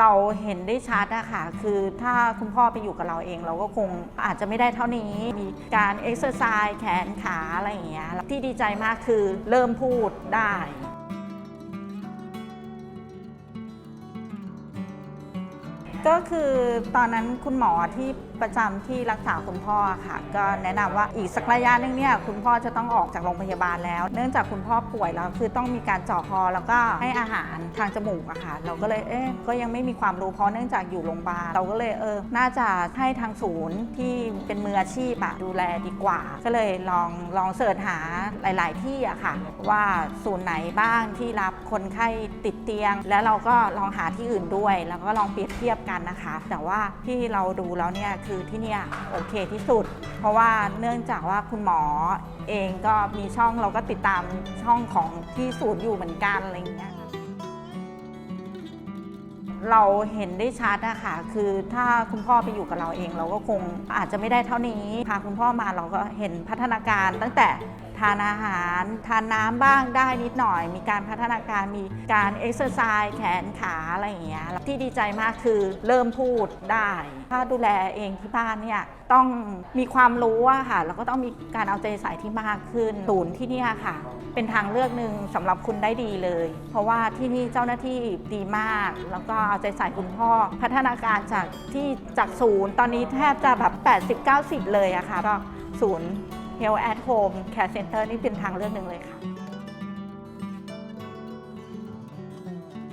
เราเห็นได้ชัดอะค่ะ คือถ้าคุณพ่อไปอยู่กับเราเอง เราก็คงอาจจะไม่ได้เท่านี้ มีการเอ็กซ์เซอร์ไซส์แขนขาอะไรอย่างเงี้ย ที่ดีใจมากคือเริ่มพูดได้ ก็คือตอนนั้นคุณหมอที่ประจำที่รักษาคุณพ่อค่ะ ก็แนะนำว่าอีกสักระยะหนึงเนี่ยคุณพ่อจะต้องออกจากโรงพยาบาลแล้ว เนื่องจากคุณพ่อป่วยแล้วคือต้องมีการเจาะคอแล้วก็ให้อาหารทางจมูกอะค่ะ เราก็เลยเอ๊ะก็ยังไม่มีความรู้เพราะเนื่องจากอยู่โรงพยาบาลเราก็เลยเออน่าจะให้ทางศูนย์ที่เป็นมืออาชีพอะดูแลดีกว่า ก็เลยลองลองเสิร์ชหาหลาย ๆ ที่อะค่ะ ว่าศูนย์ไหนบ้างที่รับคนไข้ติดเตียง แล้วเราก็ลองหาที่อื่นด้วย แล้วก็ลองเปรียบเทียบกันนะคะ แต่ว่าที่เราดูแล้วเนี่ยคือที่เนี่ยโอเคที่สุด เพราะว่าเนื่องจากว่าคุณหมอเองก็มีช่องเราก็ติดตามช่องของที่ศูนย์อยู่เหมือนกันอะไรอย่างเงี้ยเราเห็นได้ชัดอะค่ะ คือถ้าคุณพ่อไปอยู่กับเราเอง เราก็คงอาจจะไม่ได้เท่านี้ พาคุณพ่อมาเราก็เห็นพัฒนาการตั้งแต่ ทานอาหาร ทานน้ำบ้างได้นิดหน่อย มีการพัฒนาการมีการเอ็กซ์เซอร์ไซส์แขนขาอะไรอย่างเงี้ยที่ดีใจมากคือเริ่มพูดได้ ถ้าดูแลเองที่บ้านเนี่ยต้องมีความรู้อะค่ะแล้วก็ต้องมีการเอาใจใส่ที่มากขึ้นศูนย์ที่นี่ค่ะ เป็นทางเลือกหนึ่งสำหรับคุณได้ดีเลย เพราะว่าที่นี่เจ้าหน้าที่ดีมาก แล้วก็เอาใจใส่คุณพ่อ พัฒนาการจากที่จากศูนย์ตอนนี้แทบจะแบบ 80-90 เลยอะค่ะก็ศูนย์ Health at Home Care Center นี่เป็นทางเลือกหนึ่งเลยค่ะ